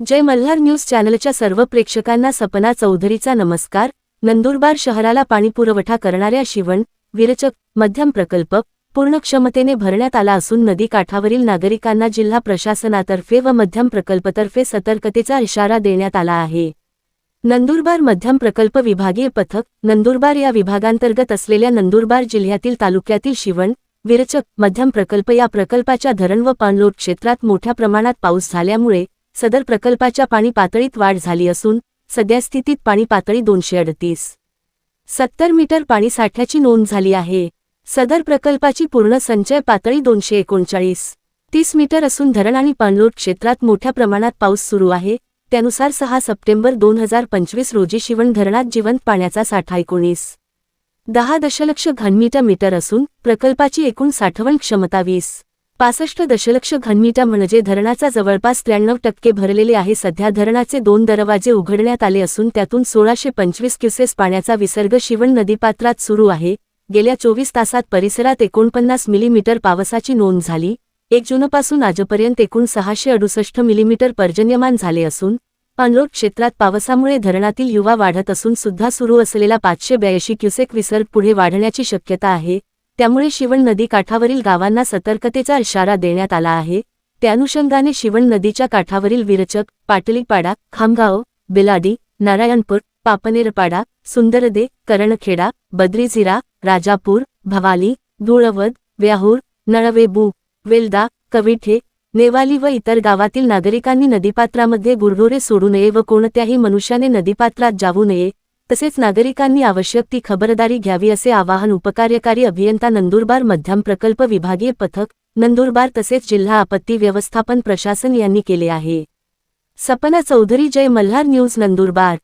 जय Malhar news चॅनलच्या सर्व प्रेक्षकांना सपना चौधरीचा नमस्कार. नंदुरबार शहराला पाणीपुरवठा करणाऱ्या शिवण विरचक मध्यम प्रकल्प पूर्ण क्षमतेने भरण्यात आला असून नदी काठावरील नागरिकांना जिल्हा प्रशासनातर्फे व मध्यम प्रकल्पतर्फे सतर्कतेचा इशारा देण्यात आला आहे. नंदुरबार मध्यम प्रकल्प विभागीय पथक नंदुरबार या विभागांतर्गत असलेल्या नंदुरबार जिल्ह्यातील तालुक्यातील शिवण विरचक मध्यम प्रकल्प या प्रकल्पाच्या धरण व पाणलोट क्षेत्रात मोठ्या प्रमाणात पाऊस झाल्यामुळे सदर प्रकल्पाच्या पाणी पातळीत वाढ झाली असून सध्या स्थितीत पाणी पातळी दोनशे अडतीस. सत्तर मीटर पाणी साठ्याची नोंद झाली आहे. सदर प्रकल्पाची पूर्ण संचय पातळी दोनशे एकोणचाळीस. तीस मीटर असून धरण आणि पाणलोट क्षेत्रात मोठ्या प्रमाणात पाऊस सुरू आहे. त्यानुसार सहा सप्टेंबर दोन हजार पंचवीस रोजी शिवण धरणात जिवंत पाण्याचा साठा एकोणीस. दहा दशलक्ष घनमीटर मीटर असून प्रकल्पाची एकूण साठवण क्षमता वीस. पासष्ट दशलक्ष घनमीटर म्हणजे धरणाचा जवळपास त्र्याण्णव टक्के भरलेले आहे. सध्या धरणाचे दोन दरवाजे उघडण्यात आले असून त्यातून सोळाशे पंचवीस क्युसेस पाण्याचा विसर्ग शिवण नदीपात्रात सुरू आहे. गेल्या चोवीस तासात परिसरात एकोणपन्नास मिलीमीटर पावसाची नोंद झाली. एक जूनपासून आजपर्यंत एकूण सहाशे अडुसष्ट मिलीमीटर पर्जन्यमान झाले असून पाणलोट क्षेत्रात पावसामुळे धरणातील युवा वाढत असून सुद्धा सुरू असलेला पाचशे ब्याऐंशी क्युसेक विसर्ग पुढे वाढण्याची शक्यता आहे. त्यामुळे शिवण नदी काठावरील गावांना सतर्कतेचा इशारा देण्यात आला आहे. त्यानुषंगाने शिवण नदीच्या काठावरील विरचक पाटलीपाडा खामगाव बिलाडी नारायणपूर पापनेरपाडा सुंदरदे करणखेडा बद्रीझिरा राजापूर भवाली धुळवद व्याहूर नळवेबू वेलदा कविठे नेवाली व इतर गावातील नागरिकांनी नदीपात्रामध्ये गुरढोरे सोडू नये व कोणत्याही मनुष्याने नदीपात्रात जाऊ नये तसेच नागरिकांनी आवश्यक ती खबरदारी घ्यावी असे आवाहन उपकार्यकारी अभियंता नंदुरबार मध्यम प्रकल्प विभागीय पथक नंदुरबार तसेच जिल्हा आपत्ती व्यवस्थापन प्रशासन यांनी केले आहे. सपना चौधरी जय मल्हार न्यूज नंदुरबार.